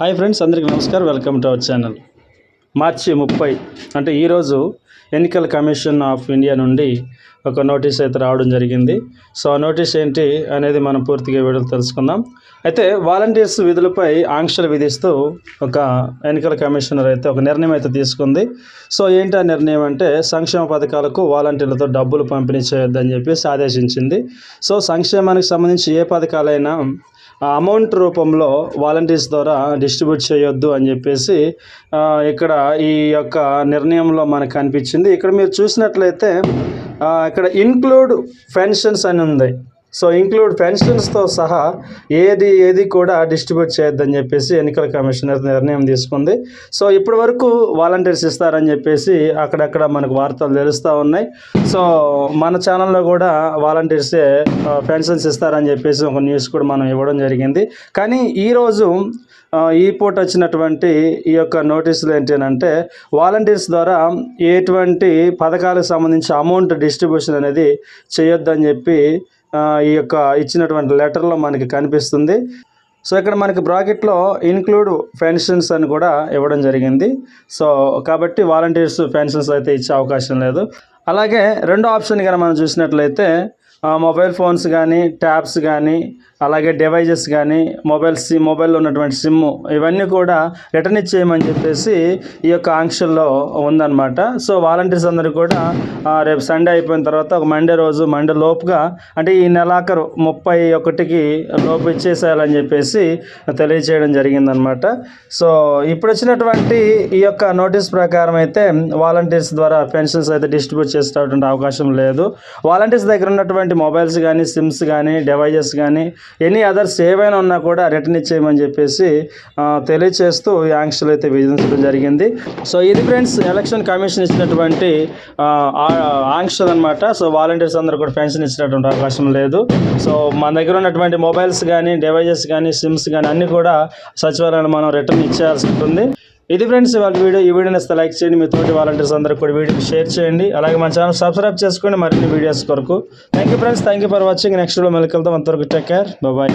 Hi friends అందరికీ నమస్కారం. Welcome to our channel. మార్చి ముప్పై అంటే ఈరోజు ఎన్నికల కమిషన్ ఆఫ్ ఇండియా నుండి ఒక నోటీస్ అయితే రావడం జరిగింది. సో ఆ నోటీస్ ఏంటి అనేది మనం పూర్తిగా వీడియో తెలుసుకుందాం. అయితే వాలంటీర్స్ విధులపై ఆంక్షలు విధిస్తూ ఒక ఎన్నికల కమిషనర్ అయితే ఒక నిర్ణయం అయితే తీసుకుంది. సో ఏంటి ఆ నిర్ణయం అంటే సంక్షేమ పథకాలకు వాలంటీర్లతో డబ్బులు పంపిణీ చేయొద్దని చెప్పేసి ఆదేశించింది. సో సంక్షేమానికి సంబంధించి ఏ పథకాలైనా అమౌంట్ రూపంలో వాలంటీర్స్ ద్వారా డిస్ట్రిబ్యూట్ చేయొద్దు అని చెప్పేసి ఇక్కడ ఈ యొక్క నిర్ణయంలో మనకు కనిపించింది ఇక్కడ మీరు చూసినట్లయితే ఇక్కడ ఇన్క్లూడ్ పెన్షన్స్ అని ఉంది. సో ఇంక్లూడ్ పెన్షన్స్తో సహా ఏది ఏది కూడా డిస్ట్రిబ్యూట్ చేయొద్దని చెప్పేసి ఎన్నికల కమిషనర్ నిర్ణయం తీసుకుంది. సో ఇప్పటి వరకు వాలంటీర్స్ ఇస్తారని చెప్పేసి అక్కడక్కడ మనకు వార్తలు తెలుస్తూ ఉన్నాయి. సో మన ఛానల్లో కూడా వాలంటీర్సే పెన్షన్స్ ఇస్తారని చెప్పేసి ఒక న్యూస్ కూడా మనం ఇవ్వడం జరిగింది. కానీ ఈరోజు ఈ పూట వచ్చినటువంటి ఈ యొక్క నోటీసులు ఏంటి అని అంటే వాలంటీర్స్ ద్వారా ఎటువంటి పథకాలకు సంబంధించి అమౌంట్ డిస్ట్రిబ్యూషన్ అనేది చేయొద్దని చెప్పి ఈ యొక్క ఇచ్చినటువంటి లెటర్లో మనకి కనిపిస్తుంది. సో ఇక్కడ మనకి బ్రాకెట్లో ఇన్క్లూడ్ పెన్షన్స్ అని కూడా ఇవ్వడం జరిగింది. సో కాబట్టి వాలంటీర్స్ పెన్షన్స్ అయితే ఇచ్చే అవకాశం లేదు. అలాగే రెండో ఆప్షన్ కనుక మనం చూసినట్లయితే మొబైల్ ఫోన్స్ కానీ ట్యాబ్స్ కానీ అలాగే డివైజెస్ కానీ మొబైల్ సిమ్ మొబైల్లో ఉన్నటువంటి సిమ్ ఇవన్నీ కూడా రిటర్న్ ఇచ్చేయమని చెప్పేసి ఈ యొక్క ఆంక్షల్లో ఉందన్నమాట. సో వాలంటీర్స్ అందరూ కూడా రేపు సండే అయిపోయిన తర్వాత ఒక మండే రోజు మండే లోపుగా అంటే ఈ నెలాఖరు ముప్పై ఒకటికి లోపు ఇచ్చేసేయాలని చెప్పేసి తెలియచేయడం జరిగిందనమాట సో ఇప్పుడు వచ్చినటువంటి ఈ యొక్క నోటీస్ ప్రకారం అయితే వాలంటీర్స్ ద్వారా పెన్షన్స్ అయితే డిస్ట్రిబ్యూట్ చేసేటటువంటి అవకాశం లేదు. వాలంటీర్స్ దగ్గర ఉన్నటువంటి మొబైల్స్ కానీ సిమ్స్ కానీ డివైజెస్ కానీ ఎనీ అదర్స్ ఏవైనా ఉన్నా కూడా రిటర్న్ ఇచ్చేయమని చెప్పేసి తెలియచేస్తూ ఈ ఆంక్షలు అయితే విధించడం జరిగింది. సో ఇది ఫ్రెండ్స్ ఎలక్షన్ కమిషన్ ఇచ్చినటువంటి ఆంక్షలు అనమాట సో వాలంటీర్స్ అందరూ కూడా పెన్షన్ ఇచ్చినటువంటి అవకాశం లేదు. సో మన దగ్గర ఉన్నటువంటి మొబైల్స్ కానీ డివైజెస్ కానీ సిమ్స్ కానీ అన్నీ కూడా సచివాలయాన్ని మనం రిటర్న్ ఇచ్చేయాల్సి ఉంటుంది. ఇది ఫ్రెండ్స్ వాళ్ళ వీడియో ఈ వీడియోని ఇస్తే లైక్ చేయండి. మీ తోటి వాలంటీర్స్ అందరూ కూడా వీడియోని షేర్ చేయండి. అలాగే మన ఛానల్ సబ్స్క్రైబ్ చేసుకోండి మరిన్ని వీడియోస్ కొరకు. Thank you friends thank you for watching next video మళ్ళీ వెళ్తాం అంతవరకు టేక్ కేర్ బాయ్